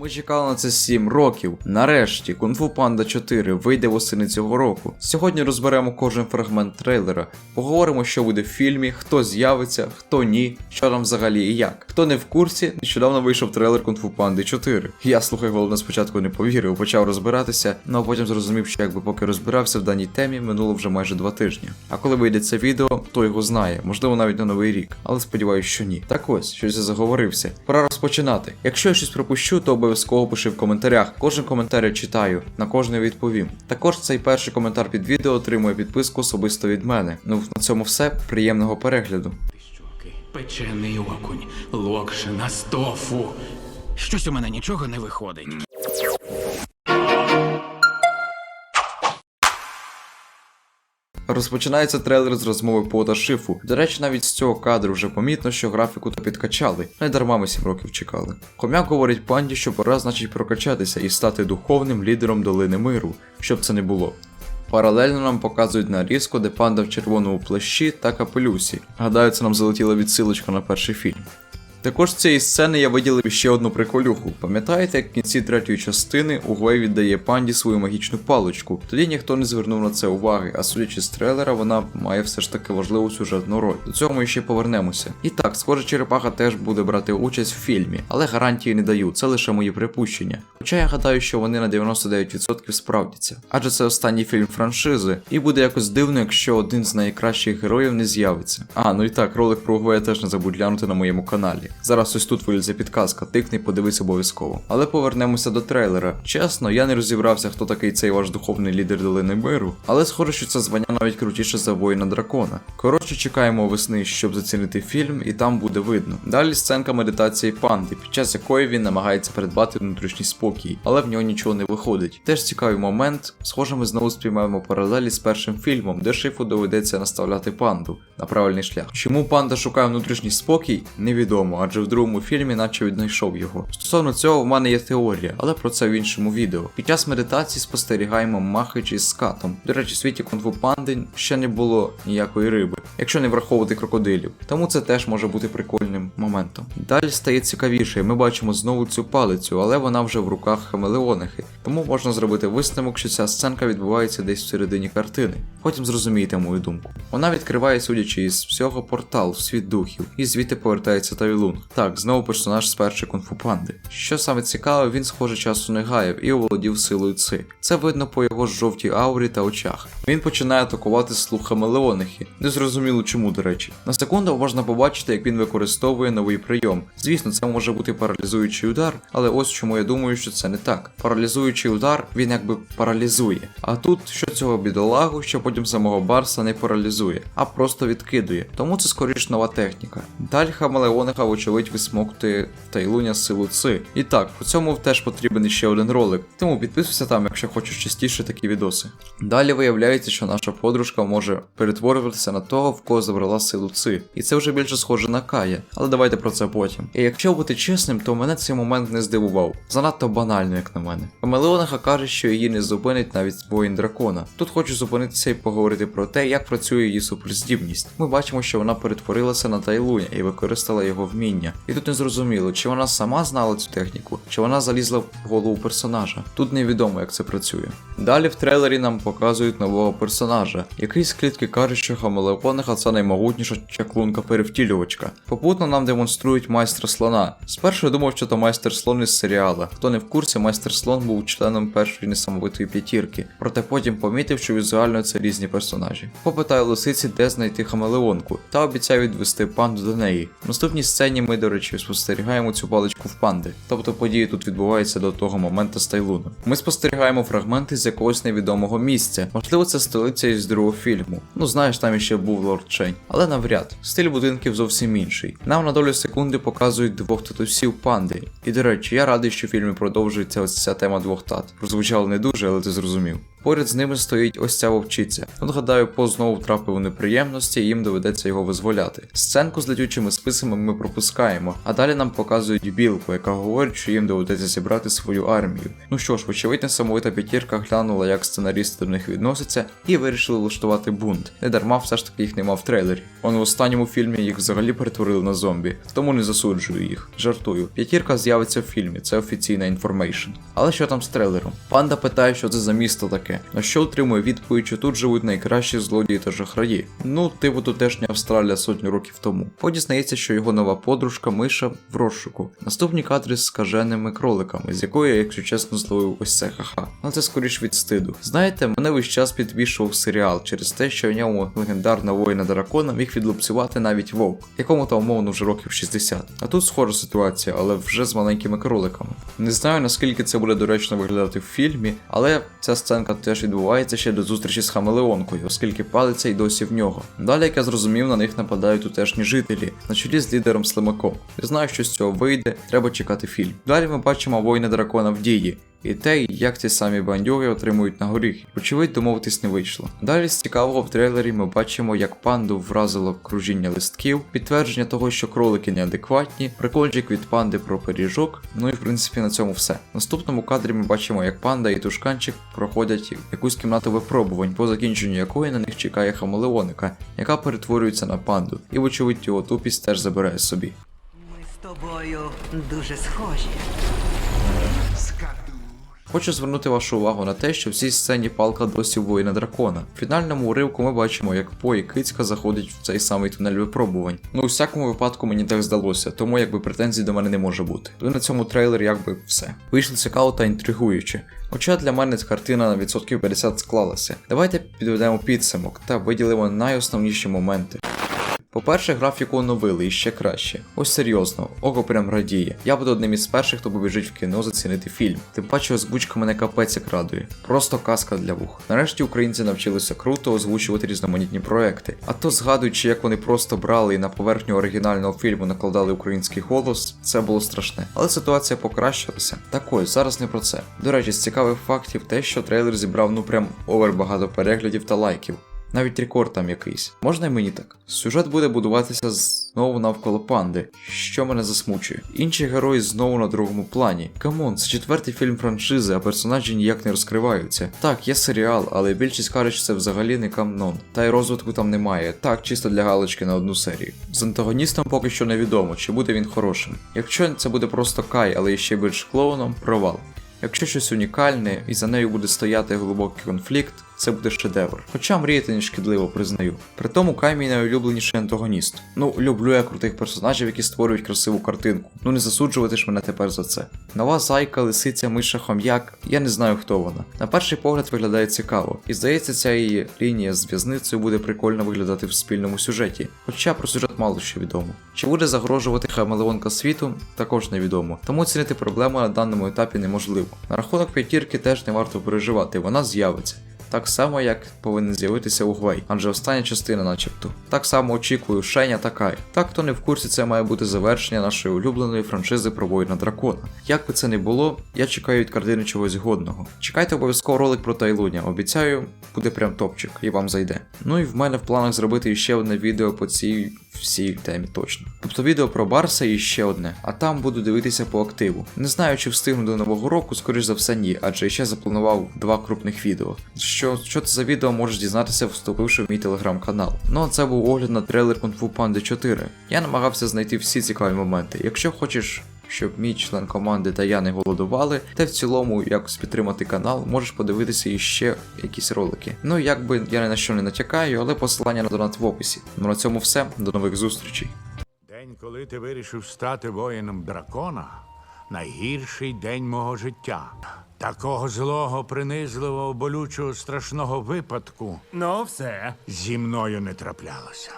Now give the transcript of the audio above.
Ми чекали на це 7 років. Нарешті, Kung Fu Panda 4 вийде восени цього року. Сьогодні розберемо кожен фрагмент трейлера, поговоримо, що буде в фільмі, хто з'явиться, хто ні, що там взагалі і як. Хто не в курсі, нещодавно вийшов трейлер Kung Fu Panda 4. Я слухай, головне спочатку не повірив, почав розбиратися, ну а потім зрозумів, що якби поки розбирався в даній темі, минуло вже майже два тижні. А коли вийде це відео, то його знає, можливо навіть на новий рік, але сподіваюся, що ні. Так ось, щось я заговорився. Пора розпочинати. Якщо я щось пропущу, то обов'язково пиши в коментарях. Кожен коментар я читаю, на кожний відповім. Також цей перший коментар під відео отримує підписку особисто від мене. Ну на цьому все. Приємного перегляду. Щоки, печений окунь, локшина стофу. Щось у мене нічого не виходить. Розпочинається трейлер з розмови Пота Шифу. До речі, навіть з цього кадру вже помітно, що графіку то підкачали. Не дарма ми 7 років чекали. Хомяк говорить панді, що пора значить прокачатися і стати духовним лідером долини миру, щоб це не було. Паралельно нам показують нарізку, де панда в червоному плащі та капелюсі. Гадаю, це нам залетіла відсилочка на перший фільм. Також з цієї сцени я виділив ще одну приколюху. Пам'ятаєте, як в кінці третьої частини Угой віддає панді свою магічну паличку? Тоді ніхто не звернув на це уваги, а судячи з трейлера, вона має все ж таки важливу сюжетну роль. До цього ми ще повернемося. І так, схоже, черепаха теж буде брати участь в фільмі, але гарантії не даю, це лише мої припущення. Хоча я гадаю, що вони на 99% справдяться. Адже це останній фільм франшизи, і буде якось дивно, якщо один з найкращих героїв не з'явиться. А, ну і так, ролик про Угоя теж не забудь глянути на моєму каналі. Зараз ось тут вилізе підказка, тикни, подивись обов'язково. Але повернемося до трейлера. Чесно, я не розібрався, хто такий цей ваш духовний лідер долини миру, але схоже, що це звання навіть крутіше за воїна дракона. Коротше, чекаємо весни, щоб зацінити фільм, і там буде видно. Далі сценка медитації панди, під час якої він намагається придбати внутрішній спокій, але в нього нічого не виходить. Теж цікавий момент. Схоже, ми знову сприймаємо паралелі з першим фільмом, де шифу доведеться наставляти панду на правильний шлях. Чому панда шукає внутрішній спокій, невідомо, адже в другому фільмі наче віднайшов його. Стосовно цього, в мене є теорія, але про це в іншому відео. Під час медитації спостерігаємо махич із скатом. До речі, в світі кунг-фу панди ще не було ніякої риби, якщо не враховувати крокодилів. Тому це теж може бути прикольним моментом. Далі стає цікавіше, ми бачимо знову цю палицю, але вона вже в руках хамелеонихи. Тому можна зробити висновок, що ця сценка відбувається десь всередині картини. Потім зрозумієте мою думку. Вона відкриває, судячи із всього, портал в світ духів, і звідти повертається Тайлунг. Так, знову персонаж з першої кунг-фу панди. Що саме цікаве, він схоже часу не гаяв і оволодів силою ци. Це видно по його жовтій аурі та очах. Він починає атакувати слух Хамелеонихи. Незрозуміло чому, до речі. На секунду можна побачити, як він використовує новий прийом. Звісно, це може бути паралізуючий удар, але ось чому я думаю, що це не так. Паралізуючий удар він якби паралізує. А тут що цього бідолагу, що потім самого Барса не паралізує, а просто відкидує. Тому це скоріш нова техніка. Далі Хамелеониха, вочевидь, висмоктує Тайлуня силу ци. І так, по цьому теж потрібен ще один ролик. Тому підписуйся там, якщо хочеш частіше такі відоси. Далі виявляється, що наша подружка може перетворюватися на того, в кого забрала силу ци. І це вже більше схоже на Кая, але давайте про це потім. І якщо бути чесним, то мене цей момент не здивував. Занадто банально, як на мене. Камелеониха каже, що її не зупинить навіть воїн дракона. Тут хочу зупинитися і поговорити про те, як працює її суперздібність. Ми бачимо, що вона перетворилася на Тайлуня і використала його вміння. І тут не зрозуміло, чи вона сама знала цю техніку, чи вона залізла в голову персонажа. Тут невідомо, як це працює. Далі в трейлері нам показують нового персонажа, який з клітки каже, що Хамелеониха це наймогутніша чаклунка перевтілювачка. Попутно нам демонструють майстра слона. Спершу я думав, що то майстер слон із серіала. Хто не в курсі, майстер слон був членом першої несамовитої п'ятірки, проте потім помітив, що візуально це різні персонажі. Попитаю лисиці, де знайти хамелеонку, та обіцяю відвести панду до неї. В наступній сцені ми, до речі, спостерігаємо цю паличку в панди, тобто події тут відбуваються до того моменту з Тайлуном. Ми спостерігаємо фрагменти з якогось невідомого місця. Можливо, це столиця із другого фільму. Ну знаєш, там іще був лорд Чень. Але навряд, стиль будинків зовсім інший. Нам на долю секунди показують двох татусів панди. І до речі, я радий, що в фільмі продовжується ось ця тема двох тат. Прозвучало не дуже, але ти зрозумів. Поряд з ними стоїть ось ця вовчиця. От гадаю, по знову втрапив у неприємності, і їм доведеться його визволяти. Сценку з летючими списами ми пропускаємо, а далі нам показують білку, яка говорить, що їм доведеться зібрати свою армію. Ну що ж, вочевидь, несамовита п'ятірка глянула, як сценарісти до них відносяться, і вирішили влаштувати бунт. Не дарма все ж таки їх нема в трейлері. Он в останньому фільмі їх взагалі перетворили на зомбі, тому не засуджую їх. Жартую. П'ятірка з'явиться в фільмі, це офіційна інформейшн. Але що там з трейлером? Панда питає, що це за місто таке. На що отримує відповідь, що тут живуть найкращі злодії та жахраї. Ну, типу тутешня Австралія сотню років тому. Потім дізнається, що його нова подружка Миша в розшуку. Наступні кадри з скаженими кроликами, з якої якщо чесно, зловив ось це ха-ха. Але це скоріш від стиду. Знаєте, мене весь час підвішував серіал через те, що в ньому легендарна воїна дракона міг відлупцювати навіть вовк, якому там умовно вже років 60. А тут схожа ситуація, але вже з маленькими кроликами. Не знаю наскільки це буде доречно виглядати в фільмі, але ця сценка теж відбувається ще до зустрічі з Хамелеонкою, оскільки палиться й досі в нього. Далі, як я зрозумів, на них нападають тутешні жителі, на чолі з лідером Слимаком. Не знаю, що з цього вийде, треба чекати фільм. Далі ми бачимо воїна дракона в дії. І те, як ті самі бандюги отримують на горіх. Очевидь, домовитись не вийшло. Далі з цікавого в трейлері ми бачимо, як панду вразило кружіння листків, підтвердження того, що кролики неадекватні, прикольчик від панди про пиріжок. Ну і в принципі на цьому все. В наступному кадрі ми бачимо, як панда і тушканчик проходять якусь кімнату випробувань, по закінченню якої на них чекає хамелеоника, яка перетворюється на панду, і вочевидь його тупість теж забирає собі. Ми з тобою дуже схожі. Хочу звернути вашу увагу на те, що в цій сцені палка досі воїна дракона. В фінальному уривку ми бачимо, як По і Кицька заходять в цей самий тунель випробувань. Ну, у всякому випадку мені так здалося, тому якби претензій до мене не може бути. І на цьому трейлері якби все. Вийшло цікаво та інтригуюче. Хоча для мене ця картина на відсотків 50 склалася. Давайте підведемо підсумок та виділимо найосновніші моменти. По-перше, графіку оновили і ще краще. Ось серйозно, око прям радіє. Я буду одним із перших, хто побіжить в кіно зацінити фільм. Тим паче озвучка мене капець як радує. Просто казка для вух. Нарешті українці навчилися круто озвучувати різноманітні проекти. А то згадуючи, як вони просто брали і на поверхню оригінального фільму накладали український голос, це було страшне. Але ситуація покращилася. Так ось, зараз не про це. До речі, з цікавих фактів те, що трейлер зібрав ну прям овер багато переглядів та лайків. Навіть рекорд там якийсь. Можна й мені так. Сюжет буде будуватися знову навколо панди, що мене засмучує. Інші герої знову на другому плані. Камон, це четвертий фільм франшизи, а персонажі ніяк не розкриваються. Так, є серіал, але більшість каже, що це взагалі не камнон. Та й розвитку там немає. Так, чисто для галочки на одну серію. З антагоністом поки що невідомо, чи буде він хорошим. Якщо це буде просто Кай, але ще більш клоуном, провал. Якщо щось унікальне і за нею буде стояти глибокий конфлікт, це буде шедевр. Хоча мріяти не шкідливо, признаю. При тому Каймій найулюбленіший антагоніст. Ну, люблю я крутих персонажів, які створюють красиву картинку. Ну не засуджувати ж мене тепер за це. Нова зайка, лисиця, миша, хом'як, я не знаю хто вона. На перший погляд виглядає цікаво, і здається, ця її лінія з в'язницею буде прикольно виглядати в спільному сюжеті. Хоча про сюжет мало що відомо. Чи буде загрожувати хамелеонка світу, також невідомо. Тому оцінити проблему на даному етапі неможливо. На рахунок п'ятірки теж не варто переживати, вона з'явиться. Так само, як повинен з'явитися Угвей, адже остання частина, начебто. Так само очікую Шеня та Кай. Так, хто не в курсі, це має бути завершення нашої улюбленої франшизи про воїна дракона. Як би це не було, я чекаю від картини чогось годного. Чекайте обов'язково ролик про Тайлуня. Обіцяю, буде прям топчик і вам зайде. Ну і в мене в планах зробити ще одне відео по цій всій темі точно. Тобто відео про Барса і ще одне, а там буду дивитися по активу. Не знаю, чи встигну до нового року, скоріш за все ні, адже ще запланував два крупних відео. Що, що це за відео можеш дізнатися, вступивши в мій телеграм-канал. Ну а це був огляд на трейлер Kung Fu Panda 4. Я намагався знайти всі цікаві моменти. Якщо хочеш. Щоб мій член команди та я не голодували, та в цілому якось підтримати канал, можеш подивитися іще якісь ролики. Ну якби я ні на що не натякаю, але посилання на донат в описі. Ну на цьому все, до нових зустрічей. День, коли ти вирішив стати воїном дракона, найгірший день мого життя. Такого злого, принизливого, болючого, страшного випадку Ну, все. зі мною не траплялося.